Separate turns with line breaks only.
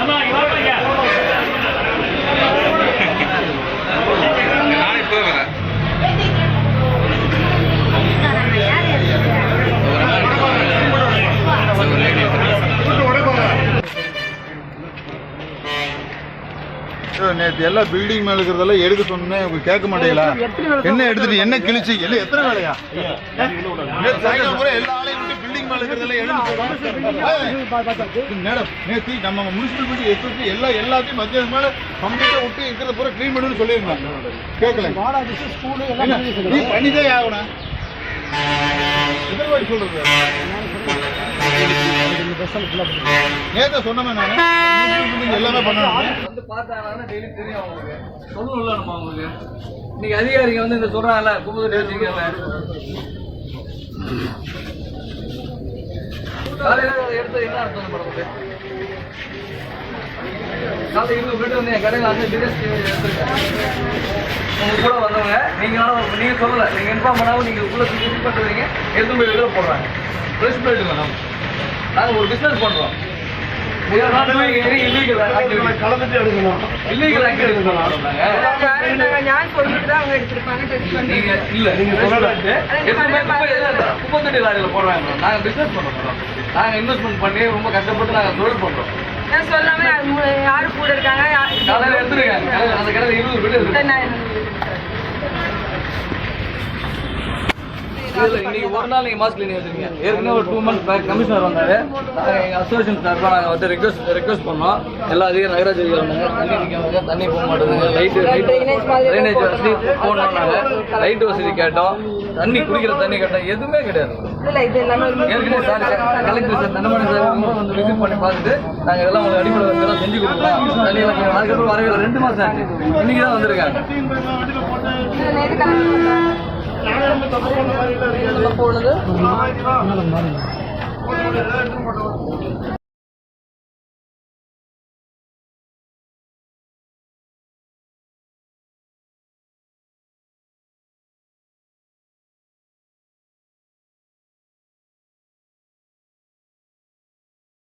நானே
நேற்று எல்லாம் பில்டிங் மேல இருக்கிறதெல்லாம் எடுக்க சொன்னேன். உங்க கேட்க மாட்டீங்களா? என்ன எடுத்துட்டு என்ன கிழிச்சு? எல்லாம் எத்தனை வேலையா? எல்லா விட்டு பில்டிங் மேல இருக்கிறதெல்லாம் எடுத்து மேடம் நேற்று நம்ம முனிசிபல் பில்டிங் எஸ்எஸ்பி எல்லாம் எல்லாத்தையும் மத்தியானம் மேல கம்ப்ளீட்டா விட்டு இருக்கிறத பூரா க்ளீன் பண்ணுன்னு சொல்லியிருந்தாங்க. கேட்கல? நீ பண்ணிதான் ஆகணும். சொல்றது? நேத்த சொன்னமே நானு. எல்லாமே பண்ணணும்.
வந்து பார்த்தாங்கன்னா டெய்லி தெரியும் அவங்களுக்கு. சொல்லணும்ல நம்ம அவங்களுக்கு. இன்னைக்கு அதிகாரிங்க வந்து இந்த சொல்றாங்கல்ல கும்பல் வச்சுக்கல காலையில எடுத்து என்ன அர்த்தம் படத்துக்கு? காலையில் வந்து என் கடையில் வந்து டிரெஸ் எடுத்துருக்கேன். உங்க கூட வந்தவங்க நீங்க நீங்க சொல்லல. நீங்க இன்ஃபார்ம் பண்ணாம நீங்க உள்ள சுற்றி பண்ணுறீங்க எடுத்து போய் போடுறாங்க ப்ரெஸ் போயிட்டு மேடம் நாங்கள் ஒரு பிஸ்னஸ் பண்ணுறோம் முப்பத்தெட்டு லாரியில போடுறாங்க நாங்க பிசினஸ் பண்றோம் நாங்க இன்வெஸ்ட்மெண்ட் பண்ணி ரொம்ப கஷ்டப்பட்டு நாங்க தொழில் பண்றோம்.
சொல்லாம யாரு கூட இருக்காங்க?
கடையில எடுத்துருக்காங்க. அந்த கடையில இருபது இல்ல இன்னைக்கு ஒரு நாள் நீங்க மாஸ்க் கிளீனிங் வச்சிருக்கீங்க. ஏற்கனவே ஒரு டூ மந்த்ஸ் பேக் கமிஷனர் வந்தாரு. எங்க அசோசியேஷன் சார்பாக நாங்க வந்து ரெக்வஸ்ட் ரெக்வஸ்ட் பண்ணோம். எல்லா அதிகாரி நகராட்சி வந்தாங்க. தண்ணி நிற்காங்க தண்ணி போக மாட்டேங்குது. லைட் ட்ரைனேஜ் வசதி போனோம் நாங்க லைட் வசதி கேட்டோம். தண்ணி குடிக்கிற தண்ணி கேட்டோம். எதுவுமே கிடையாது. ஏற்கனவே sir collector sir Thandamani sir வந்து விசிட் பண்ணி பார்த்துட்டு நாங்க எல்லாம் உங்களுக்கு அடிப்படை வசதியெல்லாம் செஞ்சு கொடுக்கலாம் தண்ணி எல்லாம். அதுக்கப்புறம் வரவே. ரெண்டு மாசம் ஆச்சு. இன்னைக்கு தான் வந்திருக்காங்க
நேற்று போனது